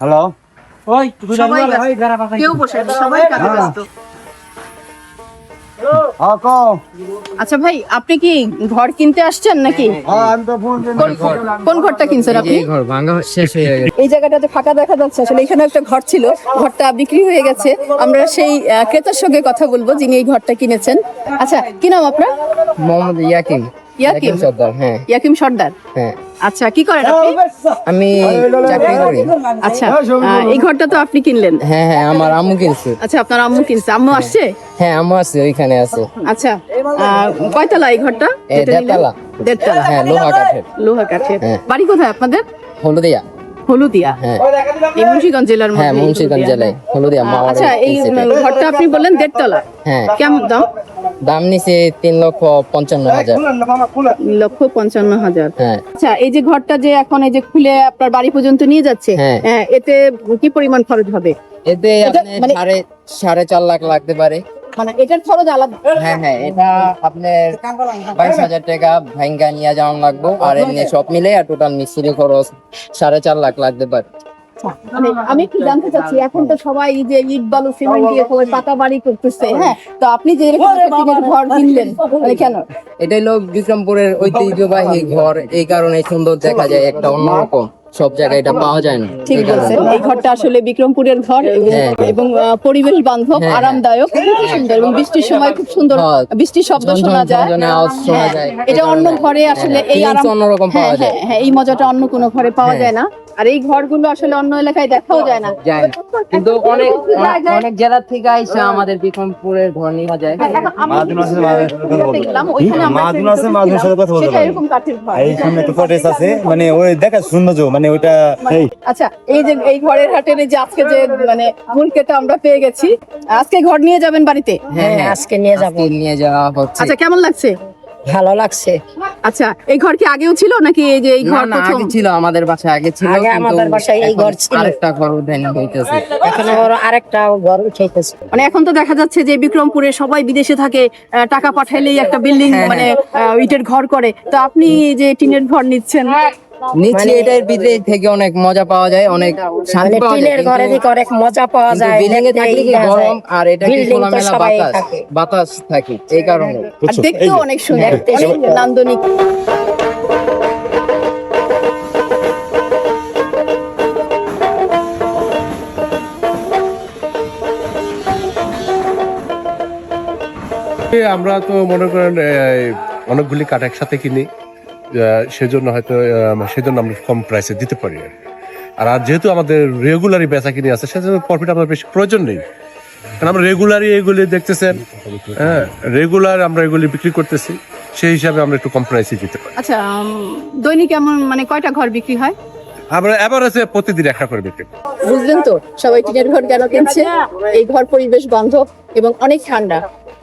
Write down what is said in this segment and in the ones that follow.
Hello? সবাই ব্যস্ত। কেউ বসে সবাই কাজে ব্যস্ত। হ্যাঁ আচ্ছা ভাই আপনি কি ঘর কিনতে আসছেন নাকি? হ্যাঁ আমি তো ফোন কোন। কোন ঘরটা কিনছেন আপনি? এই ঘর ভাঙা শেষ হয়ে গেছে। এই জায়গাটাতে ফাঁকা দেখা যাচ্ছে। আসলে এখানে একটা ঘর ছিল। ঘরটা বিক্রি হয়ে গেছে। আমরা সেই আহ, ক্রেতার সঙ্গে কথা বলব যিনি এই ঘরটা কিনেছেন। আচ্ছা কি নাম আপনার? মোহাম্মদ ইয়াকিম। ইয়াকিম? সর্দার হ্যাঁ। ইয়াকিম সর্দার। হ্যাঁ। আচ্ছা কি করেন আপনি? আমি চাকরি করি। আচ্ছা এই ঘরটা তো আপনি কিনলেন। হ্যাঁ হ্যাঁ আমার আম্মু কিনছে। আচ্ছা আপনার আম্মু কিনছে। আম্মু আসছে? হ্যাঁ আম্মু আছে ওইখানে আছে। আচ্ছা আহ, কয়তলা এই ঘরটা? দেড়তলা। দেড়তলা। হ্যাঁ লোহা কাঠের। লোহা কাঠের। হ্যাঁ। বাড়ি কোথায় আপনাদের? হলদিয়া। হলুদিয়া। হ্যাঁ। এই মুন্সিগঞ্জ জেলার হ্যাঁ মুন্সিগঞ্জ জেলায় হলদিয়া আহ, আচ্ছা এই ঘরটা আপনি বললেন দেড়তলা। হ্যাঁ। কেমন দাম? দাম নিছে তিন লক্ষ পঞ্চান্ন হাজার। লক্ষ পঞ্চান্ন হাজার। হ্যাঁ। আচ্ছা এই যে ঘরটা যে এখন এই যে খুলে আপনার বাড়ি পর্যন্ত নিয়ে যাচ্ছে হ্যাঁ। হ্যাঁ, এতে কি পরিমাণ খরচ হবে? এতে মানে- সাড়ে সাড়ে চার লাখ লাগতে পারে। মানে এটার খরচ আলাদা। হ্যাঁ হ্যাঁ এটা আপনার বাইশ হাজার টাকা ভাঙ্গা নিয়ে যাওয়ান লাগবো আর এমনি সব মিলে আর টোটাল মিস্ত্রি খরচ সাড়ে চার লাখ লাগতে পারে। মানে আমি একটু জানতে চাচ্ছি এখন তো সবাই এই যে ইট বালু সিমেন্ট দিয়ে সবাই পাকা বাড়ি করতেছে হ্যাঁ। তো আপনি যে এরকম ঘর কিনলেন মানে কেন? এটা হলো বিক্রমপুরের ঐতিহ্যবাহী ঘর এই কারণে সুন্দর দেখা যায় একটা অন্যরকম। সব জায়গায় এটা পাওয়া যায় না ঠিক বলছেন এই ঘরটা আসলে বিক্রমপুরের ঘর এবং- হ্যাঁ। এবং পরিবেশ বান্ধব হ্যাঁ। আরামদায়ক খুব সুন্দর এবং বৃষ্টির সময় খুব সুন্দর হ্যাঁ। বৃষ্টির শব্দ শোনা যায় হ্যাঁ। এটা অন্য ঘরে আসলে হ্যাঁ, এই আরাম অন্যরকম হ্যাঁ, পাওয়া যায়। হ্যাঁ, হ্যাঁ, এই মজাটা অন্য কোনো ঘরে পাওয়া হ্যাঁ। যায় না আর এই ঘরগুলো আসলে অন্য এলাকায় দেখাও যায় না। যায় না। কিন্তু অনেক অনেক- জেলা থেকে আইসা আমাদের বিক্রমপুরের ঘর নেওয়া যায়। হ্যাঁ, মাহাজন আছে, মাহাজনের সাথে কথা আছে, সাথে বলতে পারি। এরকম কাঠের ঘর। এই সামনে একটা আছে মানে ওই দেখা সৌন্দর্য মানে ওইটা এই। আচ্ছা এই যে এই ঘরের হাটের এই যে আজকে যে মানে মূলকেটা আমরা পেয়ে গেছি আজকে ঘর নিয়ে যাবেন বাড়িতে? হ্যাঁ হ্যাঁ। আজকে নিয়ে যাব। নিয়ে যাওয়া হচ্ছে। আচ্ছা কেমন লাগছে? ভালো লাগছে। আচ্ছা এই ঘর কি আগেও ছিল নাকি এই যে এই ঘর না আগে ছিল আমাদের বাসায় আগে ছিল আগে আমাদের বাসায় এই ঘর ছিল। আরেকটা ঘর উঠাই হইতেছে। এখন আবার আরেকটা ঘর উঠাইতেছে। মানে এখন তো দেখা যাচ্ছে যে বিক্রমপুরে সবাই বিদেশে থাকে আহ, টাকা পাঠাইলেই একটা বিল্ডিং হ্যাঁ, মানে আহ, ইটের ঘর করে। তো আপনি যে টিনের ঘর নিচ্ছেন নিচে এটার ভিতরে থেকে অনেক মজা পাওয়া যায় অনেক শান্তি মানে পাওয়া যায়। টিনের ঘরে থেকে অনেক মজা পাওয়া যায় বিল্ডিং এ দেখতে থাকলে কি গরম আর এটা কি খোলামেলা বাতাস? বাতাস থাকে এই কারণে। আর দেখতেও অনেক সুন্দর নান্দনিক। আমরা তো মনে করেন অনেকগুলি কাঠ একসাথে কিনি। সেজন্য হয়তো সেজন্য আমরা কম প্রাইসে দিতে পারি আর আর যেহেতু আমাদের রেগুলারই বেচা কিনে আছে সেজন্য প্রফিট আমাদের বেশি প্রয়োজন নেই। কারণ আমরা রেগুলারই এগুলি দেখতেছেন হ্যাঁ রেগুলার আমরা এগুলি বিক্রি করতেছি সেই হিসাবে আমরা একটু কম প্রাইসে দিতে পারি। আচ্ছা দৈনিক এমন মানে কয়টা ঘর বিক্রি হয়? আমরা এভারেজে প্রতিদিন একটা করে বিক্রি করি। বুঝলেন তো সবাই টিনের ঘর কেন কিনছে? এই ঘর পরিবেশ বান্ধব এবং অনেক ঠান্ডা।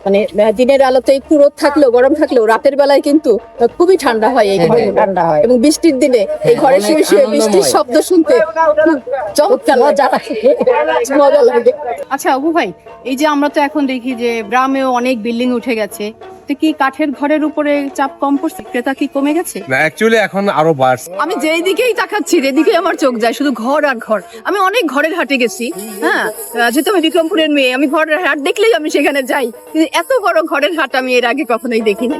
মানে দিনের আলোতে একটু রোদ থাকলেও গরম থাকলেও রাতের বেলায় কিন্তু খুবই ঠান্ডা হয় এই ঘরে। ঠান্ডা হয়। এবং বৃষ্টির দিনে এই ঘরে শুয়ে শুয়ে বৃষ্টির শব্দ শুনতে খুব চমৎকার মজা লাগে। আচ্ছা অবু ভাই এই যে আমরা তো এখন দেখি যে গ্রামেও অনেক বিল্ডিং উঠে গেছে। তো কি কাঠের ঘরের উপরে চাপ কম পড়ছে? ক্রেতা কি কমে গেছে? না অ্যাকচুয়ালি এখন আরও বাড়ছে। আমি যেই দিকেই তাকাচ্ছি যেদিকে আমার চোখ যায় শুধু ঘর আর ঘর। আমি অনেক ঘরের হাটে গেছি হ্যাঁ? যেহেতু আমি বিক্রমপুরের মেয়ে আমি ঘরের হাট দেখলেই আমি সেখানে যাই। কিন্তু এত বড় ঘরের হাট আমি এর আগে কখনোই দেখিনি।